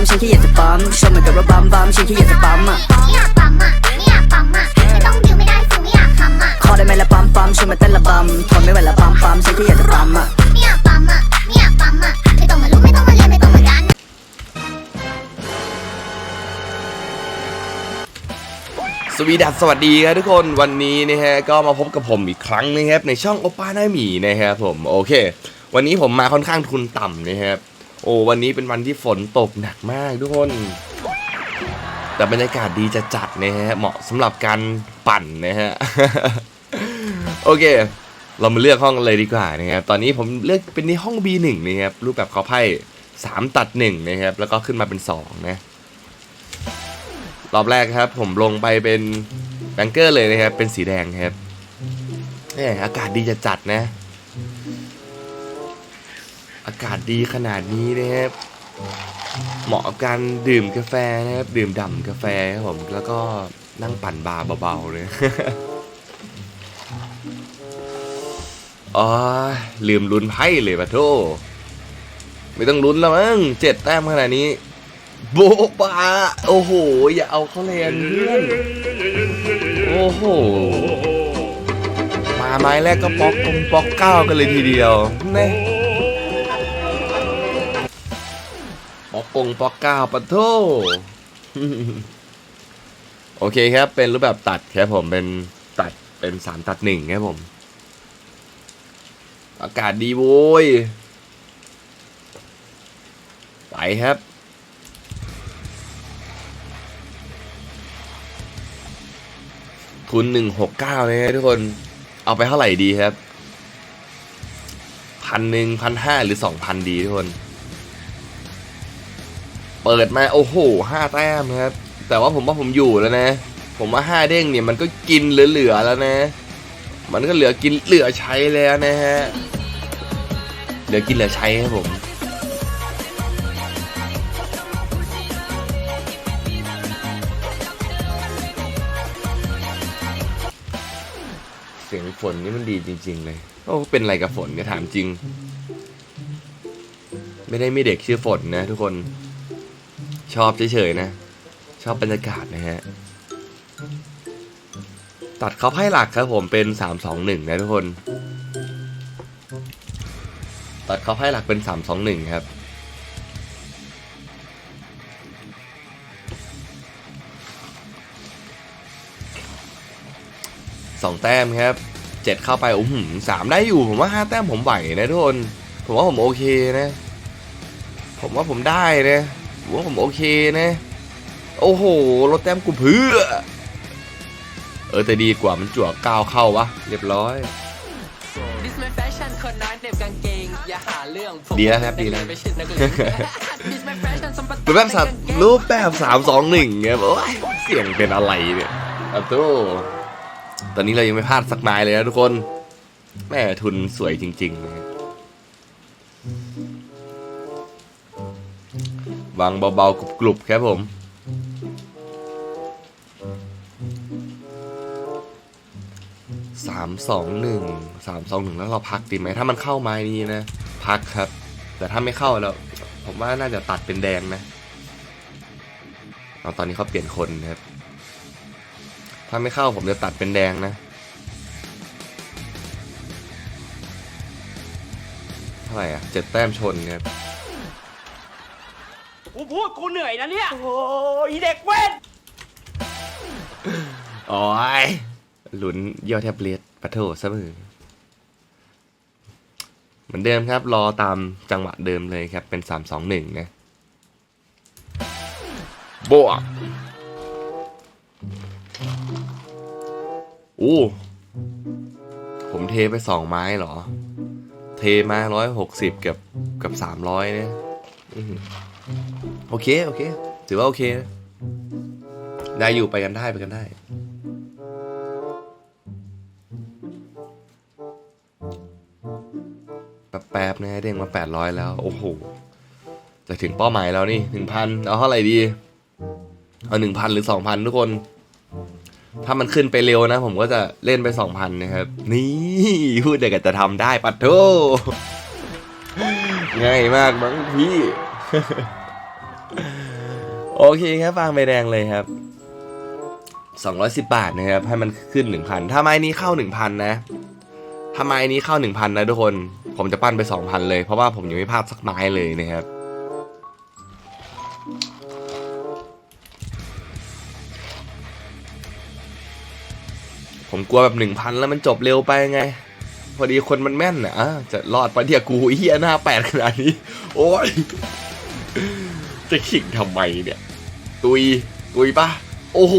มฉันแค่อยากจะปั๊มชอบเหมือนกับรถบัมบัมฉันแค่อยากจะปั๊มอะไม่อยากปั๊มอะไม่อยากปั๊มอะไม่ต้องดิวไม่ได้ฟิไม่อยากทำอะขอได้ไหมละปั๊มปั๊มชวนมาเต้นละบัมทนไม่ไหวละปั๊มปั๊มฉันแค่อยากจะปั๊มอะไม่อยากปั๊มอะไม่อยากปั๊มอะไม่ต้องมารู้ไม่ต้องมาเรียนไม่ต้องมาดันสวีดัสสวัสดีครับทุกคนวันนี้นะฮะก็มาพบกับผมอีกครั้งนะครับในช่องโอป้าหน้าหมีนะครับผมโอเค วันนี้ผมมาค่อนข้างทุนต่ำนะครับ อ้วันนี้เป็นวันที่ฝนตกหนักมากทุกคน แต่บรรยากาศดีจะจัดนะฮะเหมาะสำหรับการปั่นนะฮะโอเค เรามาเลือกห้องกันเลยดีกว่านะครับตอนนี้ผมเลือกเป็นที่ห้อง B1 นะครับรูปแบบเขาไพ่3ตัด1นะครับแล้วก็ขึ้นมาเป็น2นะรอบแรกครับ ผมลงไปเป็นแบงเกอร์เลยนะครับเป็นสีแดงครับเนี่ยอากาศดีจะจัดนะ อากาศดีขนาดนี้นะครับเหมาะกับการดื่มกาแฟนะครับดื่มด่ำกาแฟครับผมแล้วก็นั่งปั่นบาร์เบาๆเลยอ๋อลืมลุ้นไพ่เลยปะโทไม่ต้องลุ้นแล้วมั้งเจ็ดแต้มขนาดนี้ โบะบาโอ้โห อย่าเอาเขาแลนเพื่อนโอ้โห มาไม้แรกก็ป๊อกกงป๊อกเก้ากันเลยทีเดียวเน่ป๊ งปอกเก้าปะโทโอเคครับ เป็นรูปแบบตัดครับผมเป็นตัดเป็นสามตัดหนึ่งครับผม อากาศดีโว้ยไปครับทุนหนึ่งหกเก้าเลยนะทุกคน เอาไปเท่าไหร่ดีครับ พันหนึ่งพันห้าหรือสองพันดีทุกคน เปิดมาโอ้โหห้าแต้มครับ แต่ว่าผมว่าผมอยู่แล้วนะ ผมว่าห้าเด้งเนี่ยมันก็กินเหลือๆแล้วนะ มันก็เหลือกินเหลือใช้แล้วนะฮะเหลือกินเหลือใช้ครับผมเสียงฝนนี่มันดีจริง ๆ เลย โอ้ เป็นอะไรกับฝนเนี่ยถามจริง ไม่ได้มีเด็กชื่อฝนนะทุกคน ชอบเฉยๆนะ ชอบบรรยากาศนะฮะ ตัดเขาไพ่หลักครับผมเป็นสามสองหนึ่งนะทุกคน ตัดเขาไพ่หลักเป็นสามสองหนึ่งครับสองแต้มครับเจ็ดเข้าไปโอ้โหสามได้อยู่ผมว่าห้าแต้มผมไหวนะทุกคน ผมว่าผมโอเคนะ ผมว่าผมได้นะ ว่าผมโอเคนะ โอ้โหลดแต้มกูเพื่อ เออแต่ดีกว่ามันจั่วก้าวเข้าวะ เรียบร้อย ดิสแมนแฟชั่นคนน้อยเด็บกางเกง อย่าหาเรื่องผมดีแล้วครับดีแล้ว ไม่ใช่นักเลง This my fashion สัมปทานรูปแบบสามรูปแบบสามสองหนึ่งเงี้ยโอ้ยเสียงเป็นอะไรเนี่ยอะโตตอนนี้เรายังไม่พลาดสักไม้เลยนะทุกคน แม่ทุนสวยจริงๆนะ วางเบาๆกรุบๆครับผม สามสองหนึ่งสามสองหนึ่งแล้วเราพักดีไหมถ้ามันเข้าไม้นี้นะ พักครับ แต่ถ้าไม่เข้าแล้ว ผมว่าน่าจะตัดเป็นแดงนะเอาตอนนี้เขาเปลี่ยนคนครับ ถ้าไม่เข้าผมจะตัดเป็นแดงนะเท่าไหร่อะเจ็ดแต้มชนครับ กูพูดกูเหนื่อยนะเนี่ย โอ้ยเด็กเว้นโอ้ยลุ้นยอดแทบเลียดปะโถซะมือเหมือนเดิมครับ รอตามจังหวะเดิมเลยครับ เป็นสามสองหนึ่งนะบวกอู้ผมเทไปสองไม้เหรอ เทมาร้อยหกสิบกับกับสามร้อยเนี่ยอื้อหือ โอเค โอเค ถือว่าโอเคนะได้อยู่ไปกันได้ไปกันได้ แป๊บๆนะเด้งมา 800 แล้ว โอ้โห จะถึงเป้าหมายแล้วนี่ 1,000 เอาเท่าไหร่ดี เอา 1,000 หรือ 2,000 ทุกคน ถ้ามันขึ้นไปเร็วนะ ผมก็จะเล่นไป 2,000 นะครับ นี่ พูดเด็กจะทำได้ปัดโทง่ายมากมั้งพี่ โอเคครับฟางใบแดงเลยครับ 210 บาทนะครับ ให้มันขึ้น 1,000 ถ้าไม้นี้เข้า 1,000 นะ ถ้าไม้นี้เข้า 1,000 นะทุกคน ผมจะปั้นไป 2,000 เลย เพราะว่าผมยังไม่พลาดสักไม้เลยนะครับ ผมกลัวแบบ 1,000 แล้วมันจบเร็วไปไง พอดีคนมันแม่นอะอะจะรอดปะเดียกูเฮียหน้าแปดขนาดนี้ โอ้ยจะขิงทำไมเนี่ย ตุย ตุยปะโอ้โห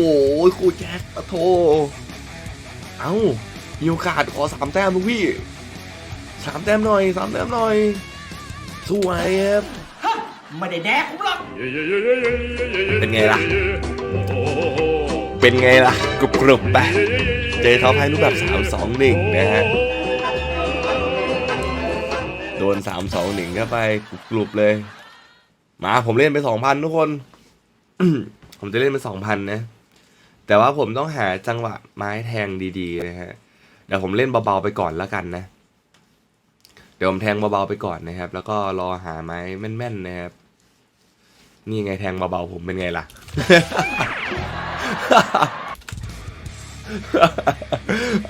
ครูแจ็คปะโท เอ้า มีโอกาสขอสามแต้มลูกพี่สามแต้มหน่อยสามแต้มหน่อยสวยครับไม่ได้แดกผมหรอกเป็นไงล่ะ เป็นไงล่ะ กรุบกรุบไปเจอเขาให้รูปแบบสามสองหนึ่งนะฮะ โดนสามสองหนึ่งเข้าไปกรุบกรุบเลย มาผมเล่นไปสองพันทุกคน ผมจะเล่นไปสองพันนะ แต่ว่าผมต้องหาจังหวะไม้แทงดีๆนะฮะ เดี๋ยวผมเล่นเบาๆไปก่อนแล้วกันนะ เดี๋ยวผมแทงเบาๆไปก่อนนะครับ แล้วก็รอหาไม้แม่นๆนะครับ นี่ไงแทงเบาๆผมเป็นไงล่ะ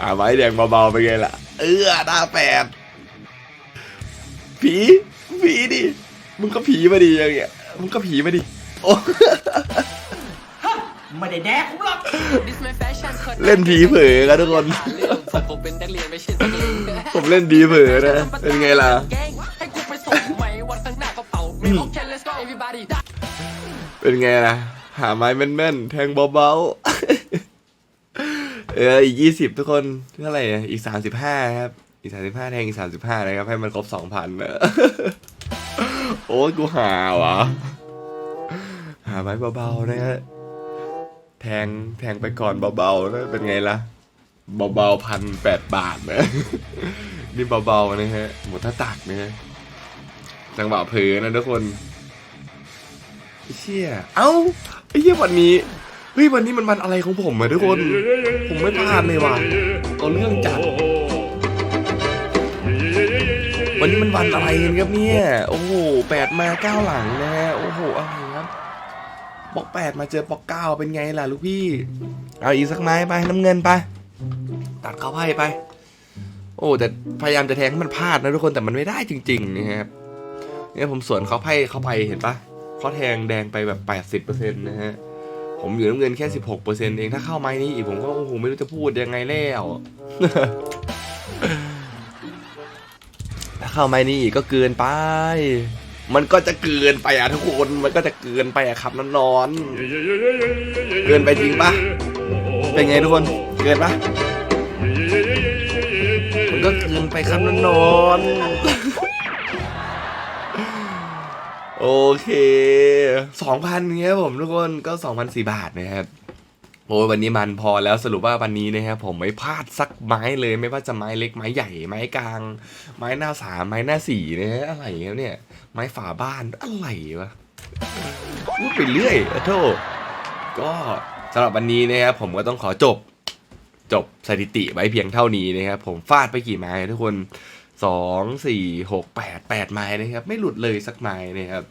อาไม้แดงเบาๆเป็นไงล่ะ เออหน้าแปดผีผีดิ มึงก็ผีมาดิอย่างเงี้ย มึงก็ผีมาดิ โอ้ไม่ได้แดกผมหรอก This my fashion คนนั้นเล่นผีเผลอกันทุกคนอย่าหาเรื่องผมผมเป็นนักเรียนไม่ใช่นักเลงผมเล่นดีเผลอนะ เป็นไงล่ะ ให้กูไปส่งไหมวันข้างหน้าก็เป่าไม่โอเค let's go everybody เป็นไงล่ะ หาไม้แม่นๆ แทงเบาๆ เอออีกยี่สิบทุกคนเท่าไหร่อะอีกสามสิบห้าครับ อีกสามสิบห้าแทงอีกสามสิบห้านะครับ ให้มันครบสองพันนะโอ้ยกูหาวะ หาไม้เบาๆนะฮะแทงแทงไปก่อนเบาๆนะเป็นไงล่ะเบาๆพันแปดบาทนะนี่เบาๆนะฮะหมดท่าตักนะฮะจังหวะเผลอนะทุกคนไอ้เชี่ยเอ้าไอ้เชี่ยวันนี้เฮ้ยวันนี้มันวันอะไรของผมอะทุกคน ผมไม่พลาดเลยว่ะเอาเรื่องจัด วันนี้มันวันอะไรกันครับเนี่ย โอ้โหแปดมาเก้าหลังนะฮะโอ้โหอะไรครับ ปอกแปดมาเจอปอกเก้าเป็นไงล่ะลูกพี่ เอาอีกสักไม้ไปน้ำเงินไป ตัดเข้าไพ่ไป โอ้แต่พยายามจะแทงให้มันพลาดนะทุกคนแต่มันไม่ได้จริงๆนะครับเนี่ยผมสวนเขาไพ่เข้าไปเห็นปะเขาแทงแดงไปแบบแปดสิบเปอร์เซ็นต์นะฮะผมอยู่น้ำเงินแค่สิบหกเปอร์เซ็นต์เองถ้าเข้าไม้นี้อีกผมก็โอ้โหไม่รู้จะพูดยังไงแล้วถ้าเข้าไม้นี้อีกก็เกินไป มันก็จะเกินไปอะทุกคน มันก็จะเกินไปอะครับนอนนอนๆเกินไปจริงปะเป็นไงทุกคน เกินปะมันก็เกินไปครับนอนนอนๆโอเคสองพันเงี้ยผมทุกคนก็สองพันสี่บาทนะครับ โอ้ยวันนี้มันพอแล้วสรุปว่าวันนี้นะครับผมไม่พลาดสักไม้เลยไม่ว่าจะไม้เล็กไม้ใหญ่ไม้กลาง ไม้หน้าสามไม้หน้าสี่นะฮะอะไรครับเนี่ย ไม้ฝาบ้านอะไรวะพูดไปเรื่อยอะโทษก็สำหรับวันนี้นะครับผมก็ต้องขอจบ จบสถิติไว้เพียงเท่านี้นะครับผมฟาดไปกี่ไม้ทุกคนสองสี่หกแปดแปดไม้นะครับ ไม่หลุดเลยสักไม้นะครับ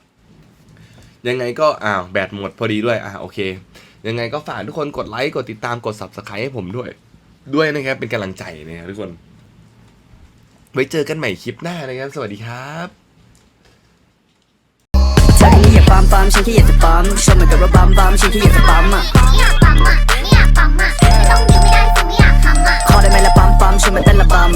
ยังไงก็อ้าวแบตหมดพอดีด้วยอะโอเค ยังไงก็ฝากทุกคนกดไลค์กดติดตามกด subscribe ให้ผมด้วย ด้วยนะครับเป็นกำลังใจนะครับทุกคน ไว้เจอกันใหม่คลิปหน้านะครับ สวัสดีครับจากนี้อย่าปั๊มปั๊มฉันแค่อยากจะปั๊มชมเหมือนกับว่ปั๊มปั๊มฉันแค่อยากจะปั๊มอะไม่อยากปั๊มอะไม่อยากปั๊มอะต้องยิ้มไม่ได้คงไม่อยากทำอะขอได้ไหมละปั๊มปั๊มชวนมาเต้นละปั๊ม